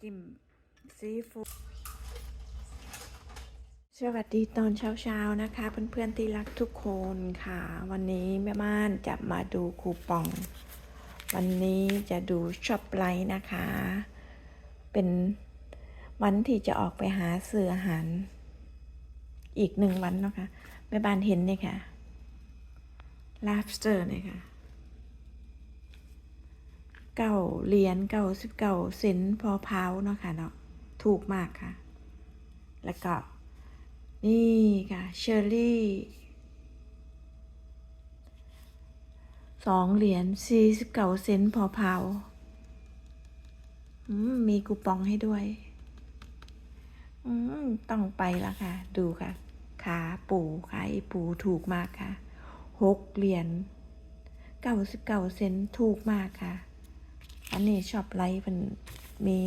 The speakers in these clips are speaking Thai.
จิ้มซีฟู้ดสวัสดีตอนเช้าๆนะคะ เพื่อนๆที่รักทุกคนค่ะ วันนี้แม่บ้านจะมาดูคูปอง วันนี้จะดูช็อปไลท์นะคะ เป็นวันที่จะออกไปหาซื้ออาหาร อีกหนึ่งวันนะคะแม่บ้านเห็นเนี่ยค่ะ lobster เนี่ยค่ะ เก้าเหรียญเก้าสิบเก้าเซนพอพาวเนาะค่ะเนาะถูกมากค่ะ แล้วก็ นี่ค่ะเชอร์รี่สองเหรียญสี่สิบเก้าเซนพอพาวมมีคูปองให้ด้วย ต้องไปละค่ะ ดูค่ะ ขาปูขาอีปูถูกมากค่ะหกเหรียญเก้าสิบเก้าเซนถูกมากค่ะ อันนี้ช็อปไลท์เป็นมี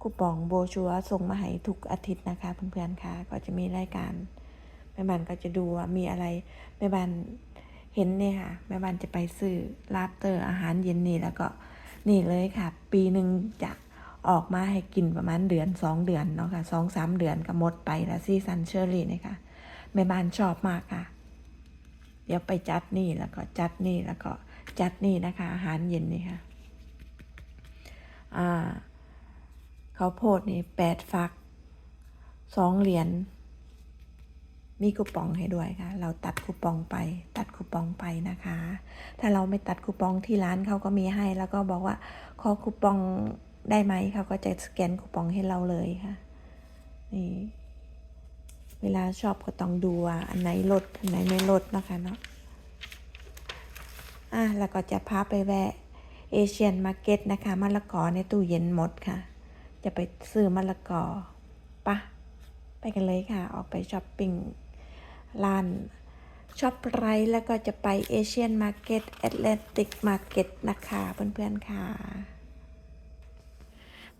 คูปองโบชัวส่งมาให้ทุกอาทิตย์นะคะ เพื่อนๆค่ะก็จะมีรายการแม่บ้านก็จะดูว่ามีอะไรแม่บ้านเห็นเนี่ยค่ะแม่บ้านจะไปซื้อลาบเตอร์อาหารเย็นนี่แล้วก็นี่เลยค่ะ ปีหนึ่งจะออกมาให้กินประมาณเดือนสองเดือนเนาะค่ะสองสามเดือนก็หมดไปแล้วซีซันเชอรี่เนี่ยค่ะแม่บ้านชอบมากค่ะ เดี๋ยวไปจัดนี่แล้วก็จัดนี่แล้วก็จัดนี่นะคะ อาหารเย็นนี่ค่ะ อ่าข้าโพดนี่แปดฟักสองเหรียญมีคูปองให้ด้วยค่ะ เราตัดคูปองไป ตัดคูปองไปนะคะ ถ้าเราไม่ตัดคูปองที่ร้านเขาก็มีให้ แล้วก็บอกว่าขอคูปองได้ไหมเขาก็จะสแกนคูปองให้เราเลยค่ะ นี่ เวลาชอบก็ต้องดูว่าอันไหนลด อันไหนไม่ลดนะคะเนาะ อะ แล้วก็จะพาไปแวะ เอเชียนมาร์เก็ตนะคะมะละกอในตู้เย็นหมดค่ะ จะไปซื้อมะละกอปะไปกันเลยค่ะ ออกไปช้อปปิ้งร้านช็อปไรแล้วก็จะไปเอเชียนมาร์เก็ตแอตแลนติกมาร์เก็ตนะคะเพื่อนๆค่ะ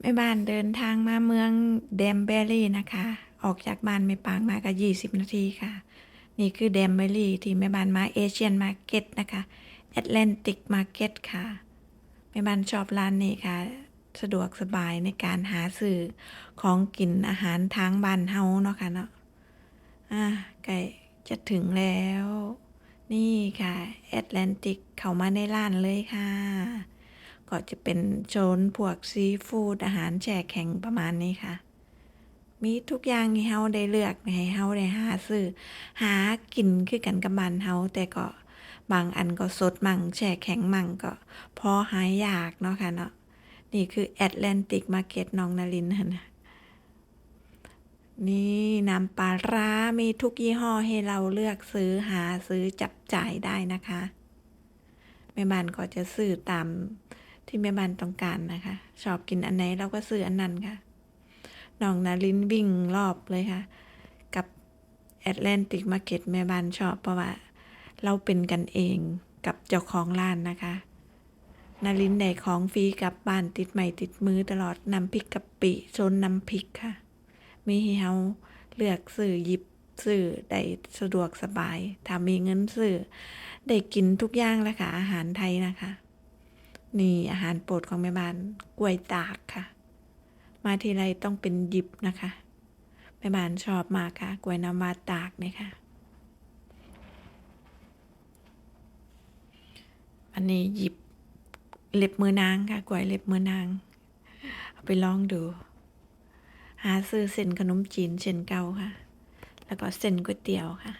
แม่บ้านเดินทางมาเมืองเดมเบลลี่นะคะ ออกจากบ้านไม่ปางมาก็20นาทีค่ะ นี่คือเดมเบลลี่ที่แม่บ้านมาเอเชียนมาร์เก็ตนะคะแอตแลนติกมาร์เก็ตค่ะ แม่บ้านชอบร้านนี้ค่ะ สะดวกสบายในการหาซื้อของกินอาหารทางบ้านเฮาเนาะค่ะเนาะอะใกล้จะถึงแล้ว นี่ค่ะแอตแลนติกเข้ามาในร้านเลยค่ะ ก็จะเป็นโซนพวกซีฟู้ดอาหารแช่แข็งประมาณนี้ค่ะ มีทุกอย่างให้เฮาได้เลือกให้เฮาได้หาซื้อหากินคือกันกับบ้านเฮาแต่ก็ บางอันก็สดมั่งแช่แข็งมั่งก็พอหายยากเนาะค่ะเนาะนี่คือแอตแลนติกมาร์เก็ตน้องนารินหั่นนะนี่น้ำปลาร้ามีทุกยี่ห้อให้เราเลือกซื้อหาซื้อจับจ่ายได้นะคะแม่บ้านก็จะซื้อตามที่แม่บ้านต้องการนะคะ ชอบกินอันไหนเราก็ซื้ออันนั้นค่ะน้องนารินวิ่งรอบเลยค่ะ กับแอตแลนติกมาร์เก็ตแม่บ้านชอบเพราะว่า เราเป็นกันเองกับเจ้าของร้านนะคะนารินได้ของฟรีกลับบ้านติดใหม่ติดมือตลอดน้ำพริกกะปิโซนน้ำพริกค่ะ มีให้เฮาเลือกซื้อหยิบซื้อได้สะดวกสบายถ้ามีเงินซื้อได้กินทุกอย่างแล้วค่ะ อาหารไทยนะคะ นี่อาหารโปรดของแม่บ้านกล้วยตากค่ะ มาทีไรต้องเป็นหยิบนะคะแม่บ้านชอบมากค่ะกล้วยน้ำว้าตากเนี่ยค่ะ อันนี้หยิบเล็บมือนางค่ะกวยเล็บมือนาง เอาไปลองดู หาซื้อเส้นขนมจีนเส้นเกาค่ะ แล้วก็เส้นก๋วยเตี๋ยวค่ะ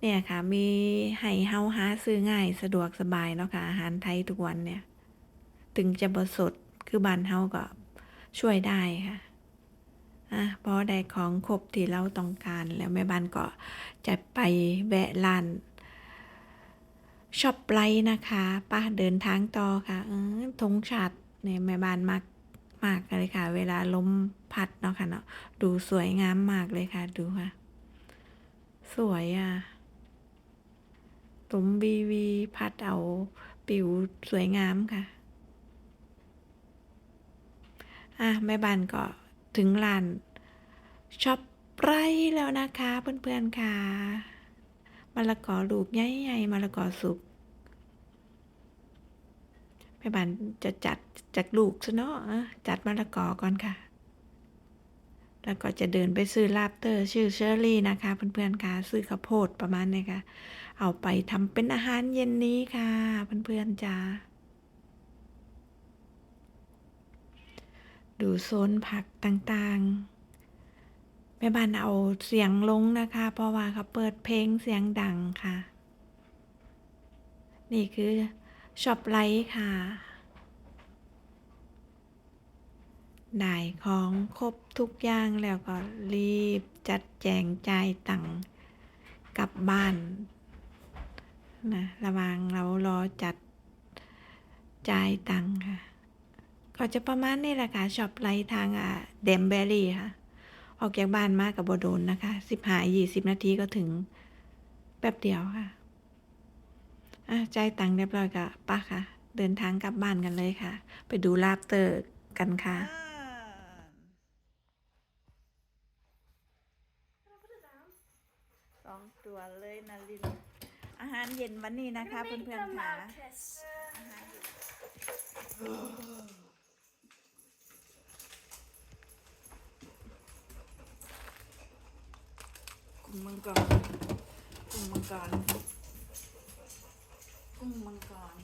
เนี่ยค่ะ มีให้เฮาหาซื้อง่ายสะดวกสบายเนาะค่ะ อาหารไทยทุกวันเนี่ย ถึงจะบสดคือบ้านเฮาก็ช่วยได้ค่ะ อะพอได้ของครบที่เราต้องการแล้วแม่บ้านก็จะไปแวะร้านช็อปไลท์นะคะป้าเดินทางต่อค่ะเออธงชาติเนี่ยแม่บ้านมากมากเลยค่ะ เวลาล้มพัดเนาะค่ะเนาะดูสวยงามมากเลยค่ะ ดูค่ะ สวยอะลมวีวีพัดเอาปิวสวยงามค่ะ อะ แม่บ้านก็ ถึงร้านช็อปไรแล้วนะคะเพื่อนๆค่ะมะละกอลูกใหญ่ๆมะละกอสุกแม่บ้านจะจัดจากลูกซะเนาะอะจัดมะละกอก่อนค่ะ แล้วก็จะเดินไปซื้อลาบเตอร์ชื่อเชอรี่นะคะ เพื่อนๆค่ะซื้อข้าวโพดประมาณนี้ค่ะ เอาไปทำเป็นอาหารเย็นนี้ค่ะ เพื่อนๆจ้า ดูโซนผักต่างๆ แม่บ้านเอาเสียงลงนะคะ เพราะว่าเขาเปิดเพลงเสียงดังค่ะ นี่คือช็อปไลท์ค่ะได้ของครบทุกอย่างแล้วก็รีบจัดแจงจ่ายตังค์กลับบ้านนะระว่างเรารอจัดจ่ายตังค์ค่ะ ก็จะประมาณนี้แหละค่ะช็อปไลท์ทางอะเดมเบอรี่ค่ะ ออกจากบ้านมากกับบโดนนะคะสิบหายี่สิบนาทีก็ถึงแป๊บเดียวค่ะอะจ่ายตังค์เรียบร้อยก็ป้าค่ะ เดินทางกลับบ้านกันเลยค่ะ ไปดูลาบเตอร์กันค่ะสองตัวเลยนาลิน อาหารเย็นวันนี้นะคะเพื่อนๆค่ะอาหารเย็น กุ้งมังกรกุ้งมังกรกุ้งมังกร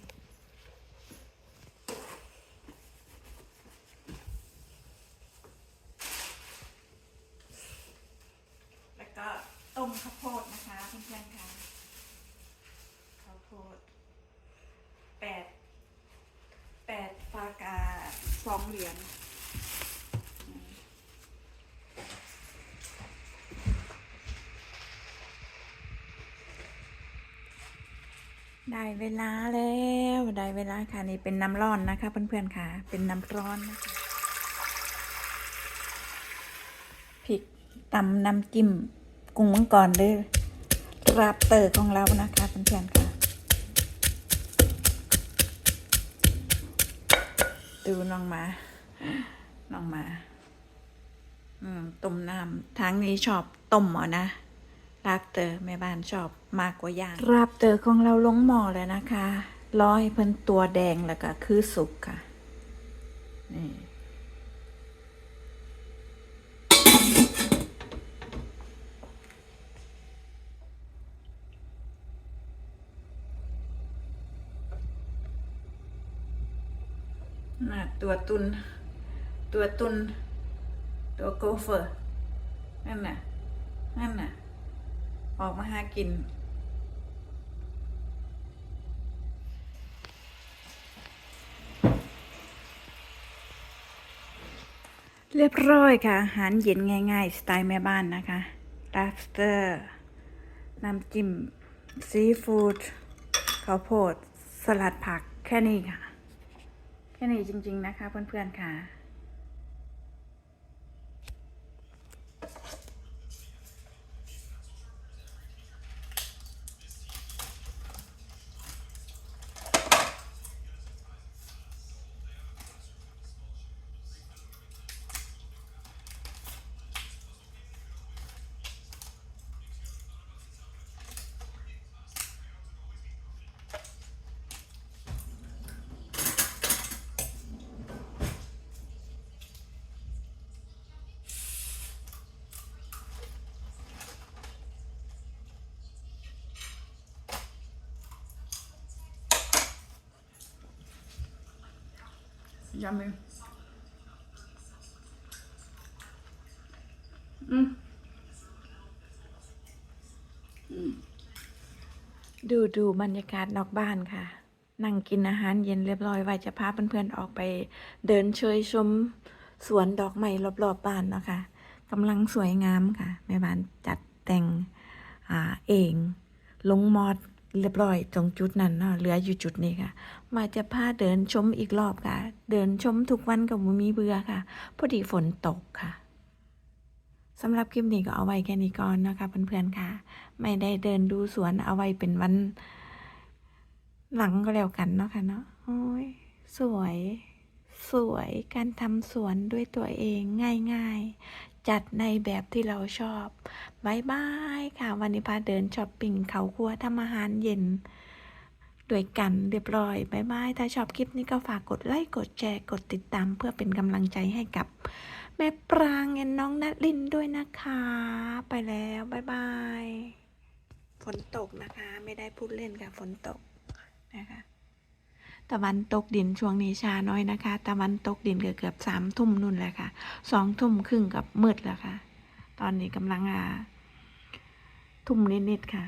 แล้วก็ต้มข้าวโพดนะคะเพื่อนๆค่ะข้าวโพดแปดแปดฟากาสองเหรียญอืม ได้เวลาแล้วได้เวลาค่ะนี่เป็นน้ำร้อนนะคะ เพื่อนๆค่ะ เป็นน้ำร้อนนะคะพริกตำน้ำจิ้มกุ้งมังกรเลยราบเตอร์ของเรานะคะเพื่อนๆค่ะ ดูน้องมาน้องมา อืมต้มน้ำทางนี้ชอบต้มเหรอนะ ราบเตอร์แม่บ้านชอบมากกว่าย่างราบเตอร์ของเราลงหม้อแล้วนะคะรอให้เพิ่นตัวแดงแล้วก็คือสุกค่ะนี่นะตัวตุน ตัวตุน ตัวโกเฟอร์นั่นน่ะนั่นน่ะ ออกมาหากิน เรียบร้อยค่ะ อาหารเย็นง่ายๆ สไตล์แม่บ้านนะคะ lobster น้ำจิ้ม ซีฟู้ดข้าวโพด สลัดผักแค่นี้ค่ะ แค่นี้จริงๆนะคะเพื่อนๆค่ะ Yummy. อืมดูดูบรรยากาศนอกบ้านค่ะ นั่งกินอาหารเย็นเรียบร้อยไว้จะพาเพื่อนๆออกไป เดินเชยชมสวนดอกไม้รอบๆบบ้านเนาะค่ะกำลังสวยงามค่ะแม่บ้านจัดแต่งอเอง ลงมอด เรียบร้อยตรงจุดนั้นเนาะเหลืออยู่จุดนี้ค่ะ มาจะพาเดินชมอีกรอบค่ะ เดินชมทุกวันกับมุมีเบื่อค่ะ พอดีฝนตกค่ะสำหรับคลิปนี้ก็เอาไว้แค่นี้ก่อนนะคะเพื่อนๆค่ะ ไม่ได้เดินดูสวนเอาไว้เป็นวันหลังก็แล้วกันเนาะค่ะเนาะโอ้ยสวย สวยการทำสวนด้วยตัวเองง่ายๆ จัดในแบบที่เราชอบบายบายค่ะ วันนี้พาเดินช้อปปิ้งเขาครัวทำอาหารเย็นด้วยกันเรียบร้อยบายบาย ถ้าชอบคลิปนี้ก็ฝากกดไลค์ กดแชร์ กดติดตามเพื่อเป็นกำลังใจให้กับ แม่ปรางและน้องนัดลินด้วยนะคะ ไปแล้วบายบาย ฝนตกนะคะ ไม่ได้พูดเล่นค่ะฝนตกนะคะ ตะวันตกดินช่วงนี้ชาน้อยนะคะ ตะวันตกดินเกือบๆสามทุ่มนุ่นแหละค่ะสองทุ่มครึ่งกับมืดแล้วค่ะ ตอนนี้กำลังอ่าทุ่มนิดๆค่ะ